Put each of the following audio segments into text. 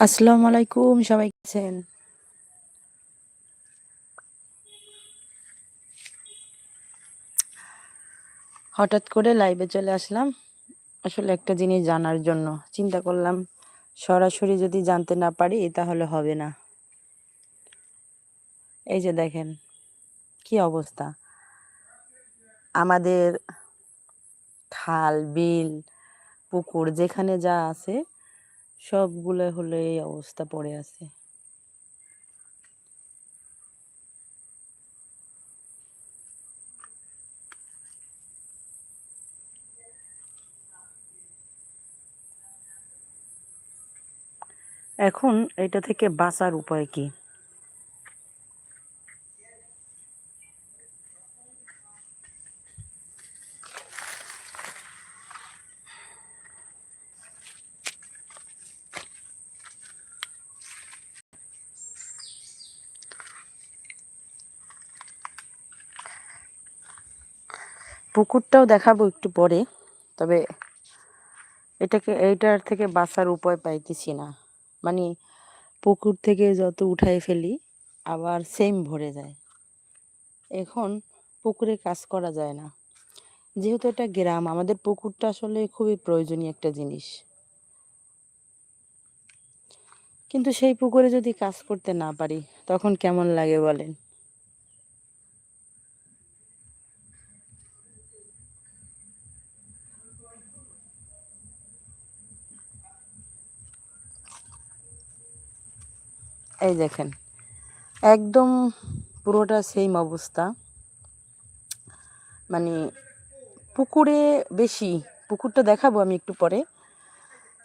আসসালামু আলাইকুম, সবাই আছেন? হঠাৎ করে লাইভে চলে আসলাম। আসলে একটা জিনিস জানার জন্য। চিন্তা করলাম, সরাসরি যদি জানতে না পারি, তাহলে হবে না। এই যে দেখেন, কি অবস্থা? আমাদের খাল, বিল, পুকুর, যেখানে যা আছে সবগুলো হলে এই অবস্থা পড়ে আছে। এখন এটা থেকে বাঁচার উপায় কি? পুকুরটাও দেখাবো একটু পরে, তবে এটাকে, এইটার থেকে বাঁচার উপায় পাইতেছি না। মানে পুকুর থেকে যত উঠাই ফেলি, আবার সেম ভরে যায়। এখন পুকুরে কাজ করা যায় না। যেহেতু এটা গ্রাম, আমাদের পুকুরটা আসলে খুবই প্রয়োজনীয় একটা জিনিস। কিন্তু সেই পুকুরে যদি কাজ করতে না পারি, তখন কেমন লাগে বলেন? এই দেখেন, একদম পুরোটা সেম অবস্থা। মানে পুকুরে বেশি, পুকুরটা দেখাবো আমি একটু পরে।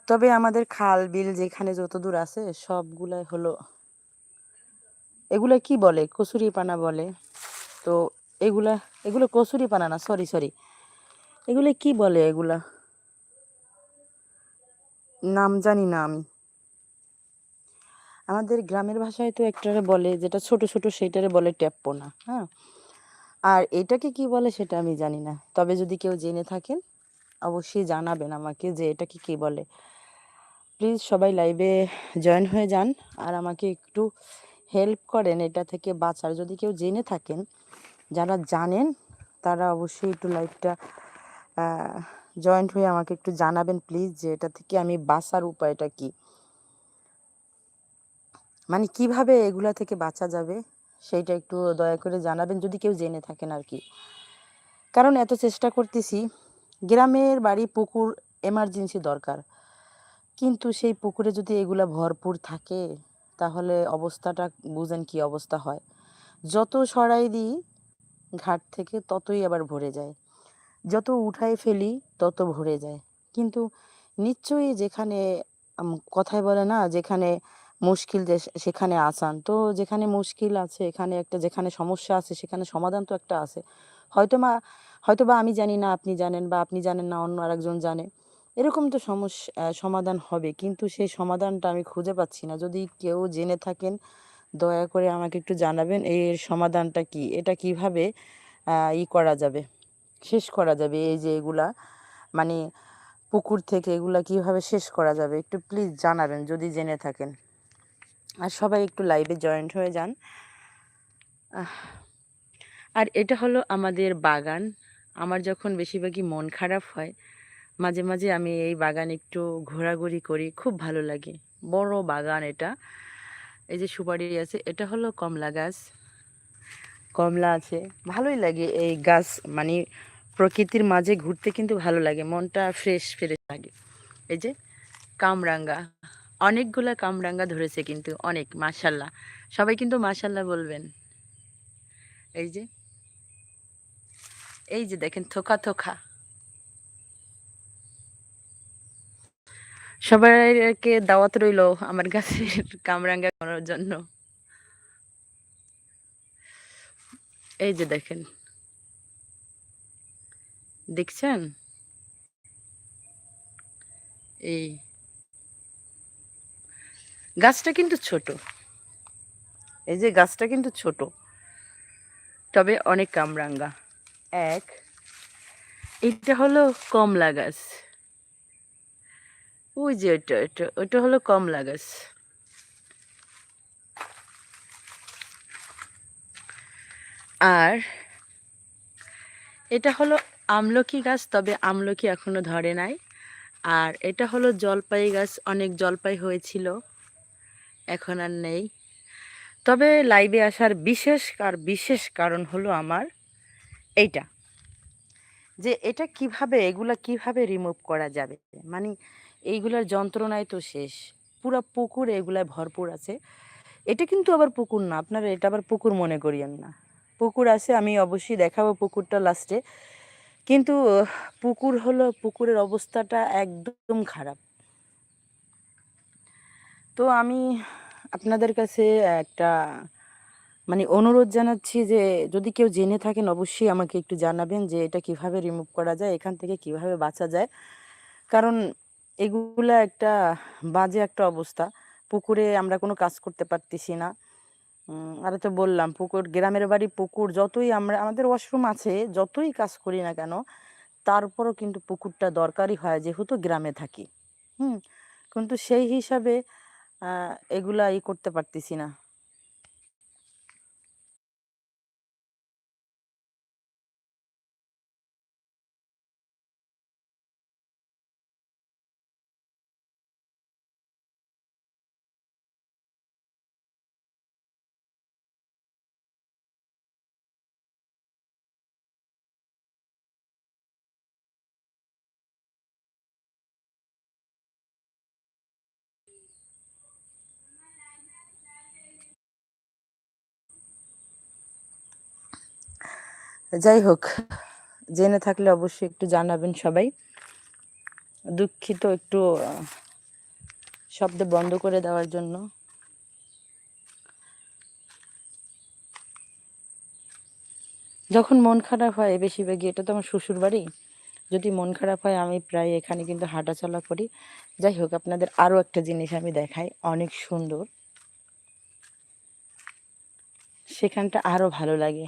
তবে আমাদের খাল, বিল যেখানে যত দূর আছে, সবগুলাই হলো, এগুলা কি বলে? কচুরি পানা বলে। তো এগুলা, এগুলো কচুরি পানা না সরি সরি এগুলো কি বলে এগুলা? নাম জানি না আমি। আমাদের গ্রামের ভাষায় তো একটারে বলে, যেটা ছোট ছোট সেটারে বলে ট্যাপ্পোনা হ্যাঁ? আর এটাকে কি বলে সেটা আমি জানি না। তবে যদি কেউ জেনে থাকেন, অবশ্যই জানাবেন আমাকে যে এটাকে কি বলে। প্লিজ সবাই লাইভে জয়েন হয়ে যান আর আমাকে একটু হেল্প করেন এটা থেকে বাঁচার। যদি কেউ জেনে থাকেন, যারা জানেন, তারা অবশ্যই একটু লাইভটা জয়েন্ট হয়ে আমাকে একটু জানাবেন প্লিজ যে এটা থেকে আমি বাঁচার উপায়টা কি। মানে কীভাবে এগুলা থেকে বাঁচা যাবে, সেইটা একটু দয়া করে জানাবেন, যদি কেউ জেনে থাকেন আর কি। কারণ এত চেষ্টা করতেছি, গ্রামের বাড়ি পুকুর এমার্জেন্সি দরকার। কিন্তু সেই পুকুরে যদি এগুলা ভরপুর থাকে, তাহলে অবস্থাটা বুঝেন কি অবস্থা হয়। যত সরাই দিই, ঘাট থেকে ততই আবার ভরে যায়। যত উঠাই ফেলি, তত ভরে যায়। কিন্তু নিশ্চয়ই যেখানে কথায় বলে না, যেখানে মুশকিল যে সেখানে আসান। তো যেখানে মুশকিল আছে, এখানে একটা যেখানে সমস্যা আছে, সেখানে সমাধান তো একটা আছে। হয়তো মা হয়তো বা আমি জানি না, আপনি জানেন বা আপনি জানেন না, অন্য আরেকজন জানে। এরকম তো সমস্যা সমাধান হবে। কিন্তু সেই সমাধানটা আমি খুঁজে পাচ্ছি না। যদি কেউ জেনে থাকেন, দয়া করে আমাকে একটু জানাবেন, এর সমাধানটা কি? এটা কীভাবে ই করা যাবে? শেষ করা যাবে? এই যে এগুলা মানে পুকুর থেকে এগুলা কীভাবে শেষ করা যাবে? একটু প্লিজ জানাবেন, যদি জেনে থাকেন। আর সবাই একটু লাইভে জয়েন্ট হয়ে যান। আর এটা হলো আমাদের বাগান। আমার যখন বেশিরভাগই মন খারাপ হয়, মাঝে মাঝে আমি এই বাগান একটু ঘোরাঘুরি করি, খুব ভালো লাগে। বড় বাগান এটা। এই যে সুপারি আছে, এটা হলো কমলা গাছ। কমলা আছে, ভালোই লাগে এই গাছ মানে প্রকৃতির মাঝে ঘুরতে কিন্তু ভালো লাগে, মনটা ফ্রেশ ফ্রেশ লাগে। এই যে কামরাঙ্গা। অনেকগুলা কামরাঙ্গা ধরেছে কিন্তু অনেক মাসাল্লাহ সবাই কিন্তু মাসাল্লাহ বলবেন। এই যে এই যে দেখেন, থোকা থোকা। সবাইকে দাওয়াত রইল আমার গাছের কামরাঙ্গা করার জন্য। এই যে দেখেন। দেখছেন? এই গাছটা কিন্তু ছোট। এই যে গাছটা কিন্তু ছোট। তবে অনেক কামরাঙ্গা। এক, এটা হলো কমলা গাছ। ওই যে ওটা ওটা ওটা হলো কমলা গাছ। আর এটা হলো আমলকি গাছ, তবে আমলকি এখনও ধরে নাই। আর এটা হলো জলপাই গাছ, অনেক জলপাই হয়েছিল। এখন আর নেই। তবে লাইভে আসার বিশেষ আর বিশেষ কারণ হলো আমার এইটা। যে এটা কীভাবে, এগুলা কীভাবে রিমুভ করা যাবে? মানে এইগুলার যন্ত্রণায় তো শেষ। পুরা পুকুর এগুলায় ভরপুর আছে। এটা কিন্তু আবার পুকুর না, আপনারা এটা আবার পুকুর মনে করিয়েন না। পুকুর আছে, আমি অবশ্যই দেখাবো পুকুরটা লাস্টে কিন্তু পুকুর হলো, পুকুরের অবস্থাটা একদম খারাপ। তো আমি আপনাদের কাছে একটা মানে অনুরোধ জানাচ্ছি যে, যদি কেউ জেনে থাকেন অবশ্যই আমাকে একটু জানাবেন যে, এটা কীভাবে রিমুভ করা যায়, এখান থেকে কীভাবে বাঁচা যায়। কারণ এগুলা একটা বাজে একটা অবস্থা। পুকুরে আমরা কোনো কাজ করতে পারতেছি না। আর তো বললাম, পুকুর, গ্রামের বাড়ি, পুকুর, যতই আমরা, আমাদের ওয়াশরুম আছে, যতই কাজ করি না কেন, তারপরও কিন্তু পুকুরটা দরকারই হয়, যেহেতু গ্রামে থাকি। হুম, কিন্তু সেই হিসাবে এগুলা ই করতে পারতেছি না। যাই হোক, জেনে থাকলে অবশ্যই একটু জানাবেন সবাই। দুঃখিত একটু শব্দ বন্ধ করে দেওয়ার জন্য। যখন মন খারাপ হয়, বেশিরভাগই এটা তো আমার শ্বশুর বাড়ি। যদি মন খারাপ হয়, আমি প্রায় এখানে কিন্তু হাঁটাচলা করি। যাই হোক, আপনাদের আরও একটা জিনিস আমি দেখাই, অনেক সুন্দর। সেখানটা আরও ভালো লাগে।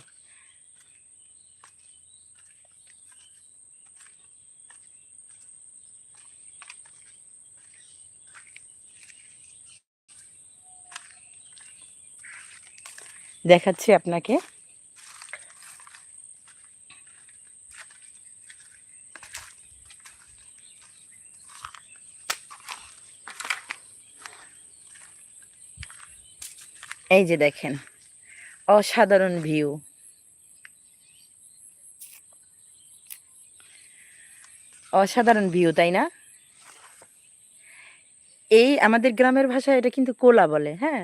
দেখাচ্ছি আপনাকে। এই যে দেখেন, অসাধারণ ভিউ। অসাধারণ ভিউ, তাই না? এই আমাদের গ্রামের ভাষায় এটা কিন্তু কোলা বলে হ্যাঁ?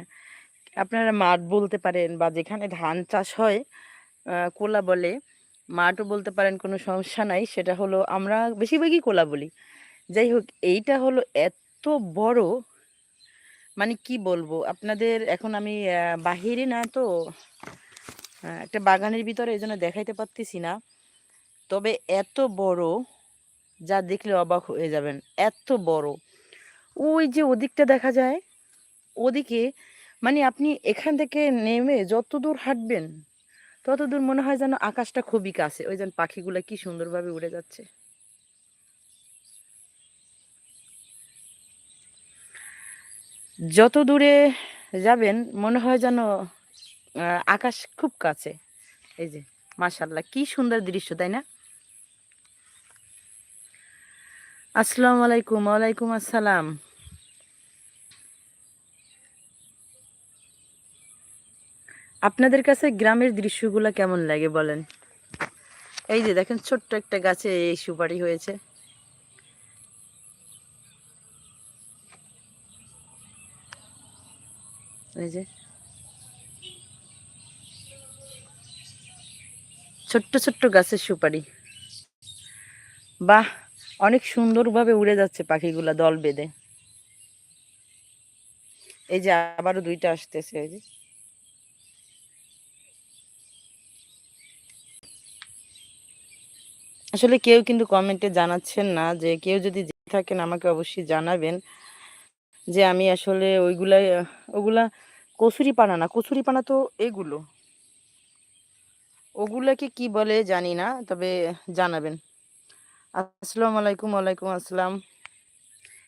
আপনারা মাঠ বলতে পারেন বা যেখানে ধান চাষ হয় কোলা বলে, মাঠও বলতে পারেন কোনো সমস্যা নাই। সেটা হলো আমরা বেশিরভাগই কোলা বলি। যাই হোক, এইটা হলো এত বড় মানে কি বলব? আপনাদের এখন আমি বাহিরে না তো একটা বাগানের ভিতরে এই জন্য দেখাইতে পারতেছি না। তবে এত বড়, যা দেখলে অবাক হয়ে যাবেন, এত বড়। ওই যে ওদিকটা দেখা যায়, ওদিকে মানে আপনি এখান থেকে নেমে যত দূর হাঁটবেন তত দূর মনে হয় যেন আকাশটা খুবই কাছে। ওই যেন পাখিগুলো কি সুন্দরভাবে উড়ে যাচ্ছে। যত দূরে যাবেন, মনে হয় যেন আকাশ খুব কাছে। এই যে মাশাল্লাহ কি সুন্দর দৃশ্য, তাই না? আসসালামু আলাইকুম, ওয়ালাইকুম আসসালাম। আপনাদের কাছে গ্রামের দৃশ্যগুলো কেমন লাগে বলেন? এই যে দেখেন, ছোট্ট একটা গাছে এই সুপারি হয়েছে। ছোট্ট ছোট্ট গাছের সুপারি। বাহ, অনেক সুন্দরভাবে উড়ে যাচ্ছে পাখিগুলা দল বেঁধে। এই যে আবারও দুইটা আসতেছে, এই যে। আসলে কেউ কিন্তু কমেন্টে জানাচ্ছেন না যে, কেউ যদি থাকেন আমাকে অবশ্যই জানাবেন যে, আমি আসলে ওইগুলা, ওগুলা কচুরি পানা না কচুরি পানা তো এগুলো। ওগুলাকে কি বলে জানি না, তবে জানাবেন। আসসালামু আলাইকুম, ওয়ালাইকুম আসসালাম।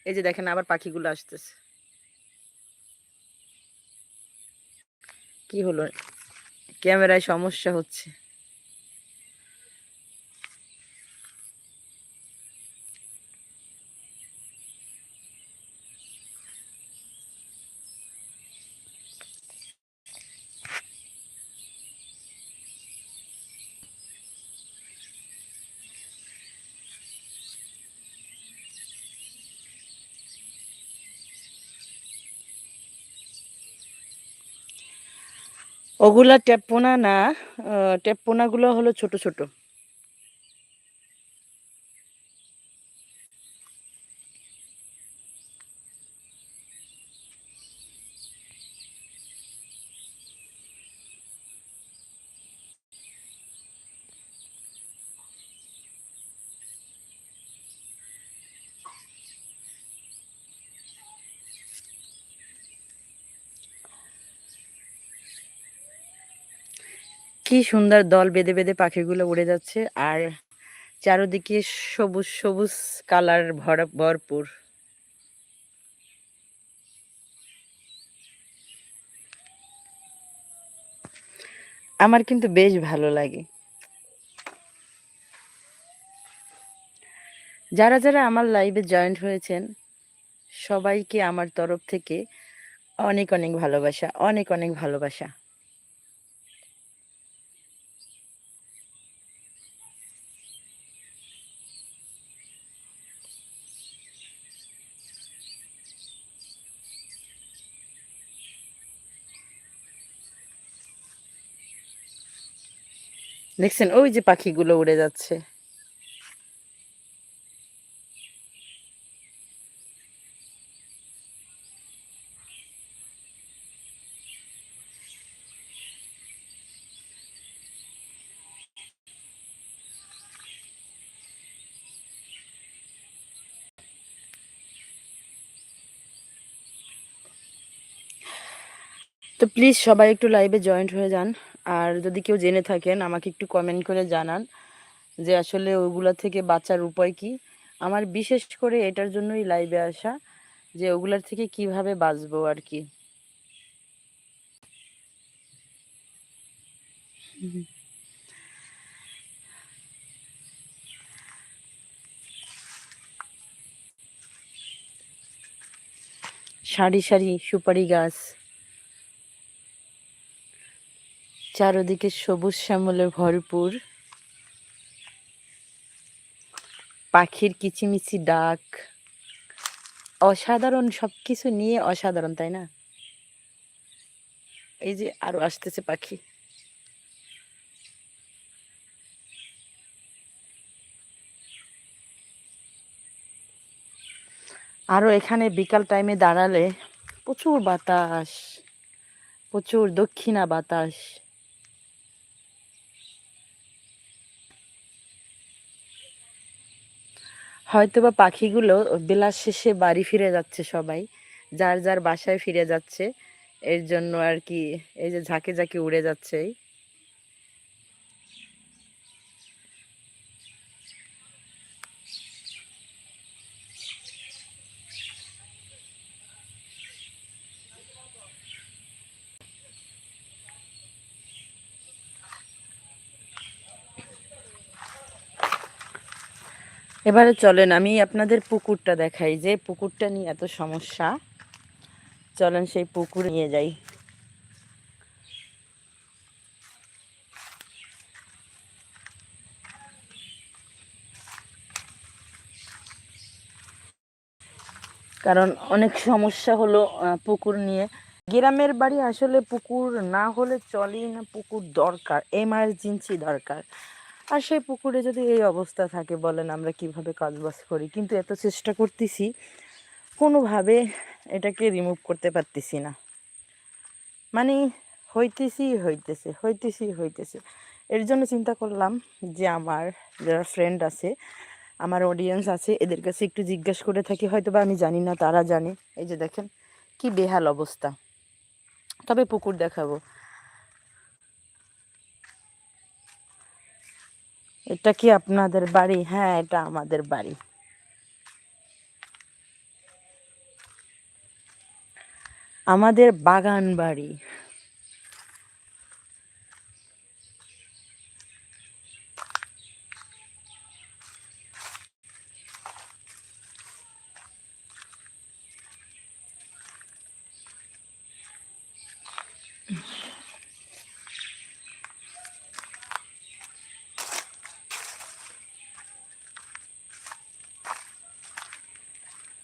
এই যে দেখেন আবার পাখিগুলো আসতেছে। কি হলো? ক্যামেরায় সমস্যা হচ্ছে। ওগুলা টেপোনা না আহ, টেপপোনাগুলো হলো ছোট ছোট। কি সুন্দর দল বেঁধে বেঁধে পাখিগুলো উড়ে যাচ্ছে। আর চারদিকে সবুজ সবুজ কালার ভরা, ভরপুর। আমার কিন্তু বেশ ভালো লাগে। যারা যারা আমার লাইভে জয়েন্ট হয়েছেন, সবাইকে আমার তরফ থেকে অনেক অনেক ভালোবাসা, অনেক অনেক ভালোবাসা। দেখছেন ওই যে পাখিগুলো উড়ে যাচ্ছে। তো প্লিজ সবাই একটু লাইভে জয়েন্ট হয়ে যান। আর যদি কেউ জেনে থাকেন, আমাকে একটু কমেন্ট করে জানান যে আসলে ওগুলা থেকে বাঁচার উপায় কি আমার বিশেষ করে এটার জন্যই লাইভে আসা যে ওগুলার থেকে কীভাবে বাঁচবো আর কি। সারি সারি সুপারি গাছ চারদিকে সবুজ শ্যামলে ভরপুর। পাখির কিচিমিচি ডাক। অসাধারণ সবকিছু নিয়ে অসাধারণ, তাই না? এই যে আরও আসতেছে পাখি। আরও এখানে বিকাল টাইমে দাঁড়ালে প্রচুর বাতাস, প্রচুর দক্ষিণা বাতাস। হয়তোবা পাখিগুলো বেলা শেষে বাড়ি ফিরে যাচ্ছে সবাই। যার যার বাসায় ফিরে যাচ্ছে। এর জন্য আর কি এই যে ঝাঁকে ঝাঁকে উড়ে যাচ্ছে এবারে চলেন, আমি আপনাদের পুকুরটা দেখাই যে পুকুরটা নিয়ে এত সমস্যা। চলেন সেই পুকুর নিয়ে যাই। কারণ অনেক সমস্যা হলো পুকুর নিয়ে। গ্রামের বাড়ি আসলে পুকুর না হলে চলেই না, পুকুর দরকার এমার্জেন্সি দরকার। আর সেই পুকুরে যদি এই অবস্থা থাকে, বলেন আমরা কীভাবে কাজবাজ করি, কিন্তু এত চেষ্টা করতেছি, কোনোভাবে এটাকে রিমুভ করতে পারতেছি না। মানে হইতেছি, হইতেছে হইতেছি, হইতেছে। এর জন্য চিন্তা করলাম যে আমার যারা ফ্রেন্ড আছে, আমার অডিয়েন্স আছে, এদের কাছে একটু জিজ্ঞাসা করে থাকি হয়তো বা আমি জানি না, তারা জানে। এই যে দেখেন, কি বেহাল অবস্থা। তবে পুকুর দেখাবো। এটা কি আপনাদের বাড়ি? হ্যাঁ এটা আমাদের বাড়ি। আমাদের বাগান বাড়ি।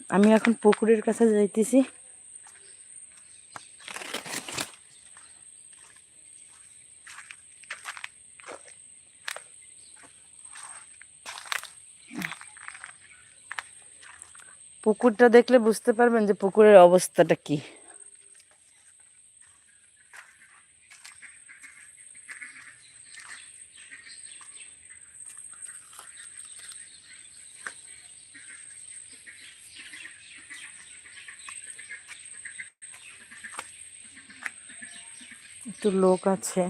আমি এখন পুকুরের কাছে যাইতেছি। পুকুরটা দেখলে বুঝতে পারবেন যে পুকুরের অবস্থাটা কি। লোক আছে।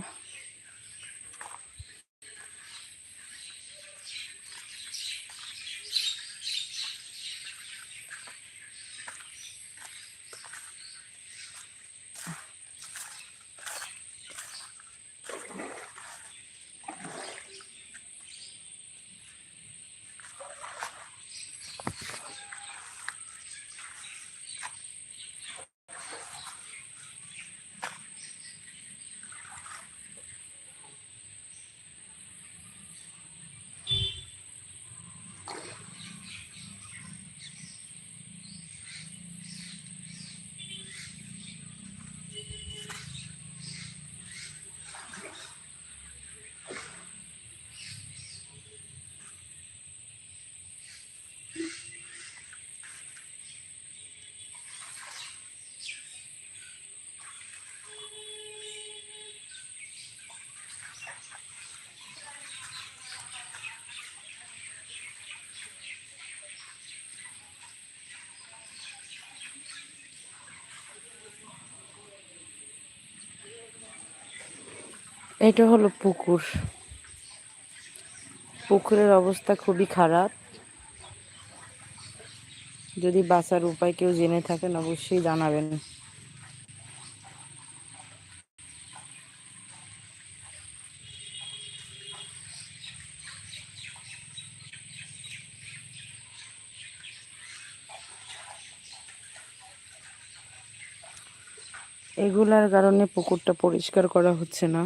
এটা হলো পুকুর। পুকুরের অবস্থা খুবই খারাপ। যদি বাঁচার উপায় কেউ জেনে থাকেন, অবশ্যই জানাবেন। এগুলার কারণে পুকুরটা পরিষ্কার করা হচ্ছে না।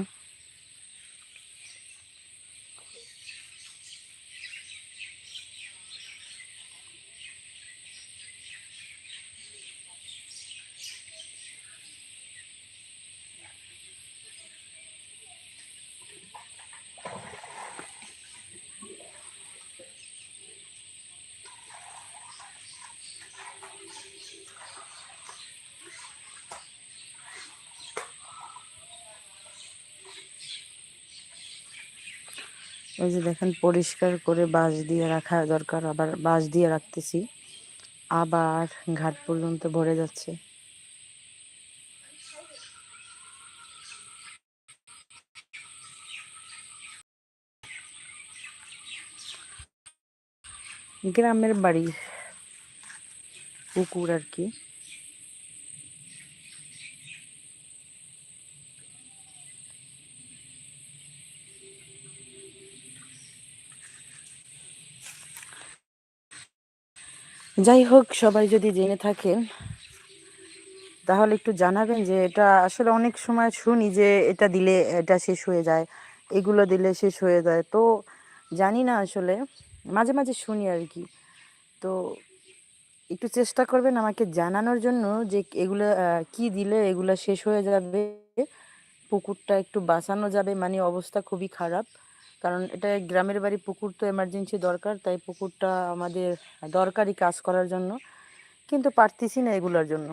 ওই যে দেখেন পরিষ্কার করে বাঁশ দিয়ে রাখা দরকার, আবার বাঁশ দিয়ে রাখতেছি। আবার ঘাট পর্যন্ত ভরে যাচ্ছে। গ্রামের বাড়ি পুকুর আর কি। যাই হোক সবাই যদি জেনে থাকেন, তাহলে একটু জানাবেন যে এটা আসলে অনেক সময় শুনি যে এটা দিলে এটা শেষ হয়ে যায়, এগুলো দিলে শেষ হয়ে যায়। তো জানি না আসলে, মাঝে মাঝে শুনি আর কি। তো একটু চেষ্টা করবেন আমাকে জানানোর জন্য যে এগুলো কি দিলে এগুলো শেষ হয়ে যাবে, পুকুরটা একটু বাঁচানো যাবে মানে অবস্থা খুবই খারাপ। কারণ এটা গ্রামের বাড়ি, পুকুর তো এমার্জেন্সি দরকার, তাই পুকুরটা আমাদের দরকারি কাজ করার জন্য। কিন্তু পারতেছি না এগুলোর জন্য।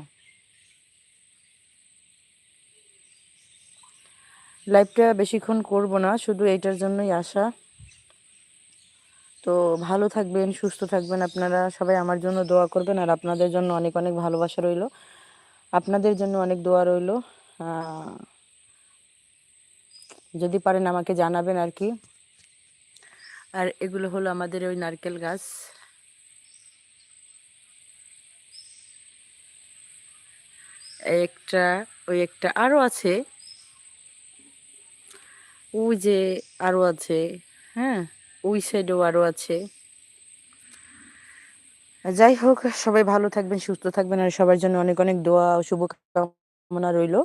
লাইভটা বেশিক্ষণ করব না, শুধু এইটার জন্যই আসা তো ভালো থাকবেন, সুস্থ থাকবেন আপনারা। সবাই আমার জন্য দোয়া করবেন, আর আপনাদের জন্য অনেক অনেক ভালোবাসা রইল। আপনাদের জন্য অনেক দোয়া রইল। যদি পারেন আমাকে জানাবেন আর কি। আর এগুলো হলো আমাদের ওই নারকেল গাছ। একটা, ওই একটা আরও আছে। ওই যে আরও আছে হ্যাঁ? ওই সাইডেও আরও আছে। যাই হোক, সবাই ভালো থাকবেন, সুস্থ থাকবেন, আর সবার জন্য অনেক অনেক দোয়া ও শুভকামনা রইল।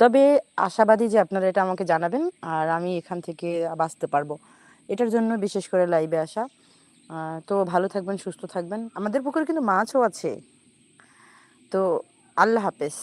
তবে আশাবাদী যে আপনারা এটা আমাকে জানাবেন, আর আমি এখান থেকে বাঁচতে পারব। এটার জন্য বিশেষ করে লাইভে আসা। তো ভালো থাকবেন, সুস্থ থাকবেন। আমাদের পুকুরে কিন্তু মাছও আছে। তো আল্লাহ হাফেজ।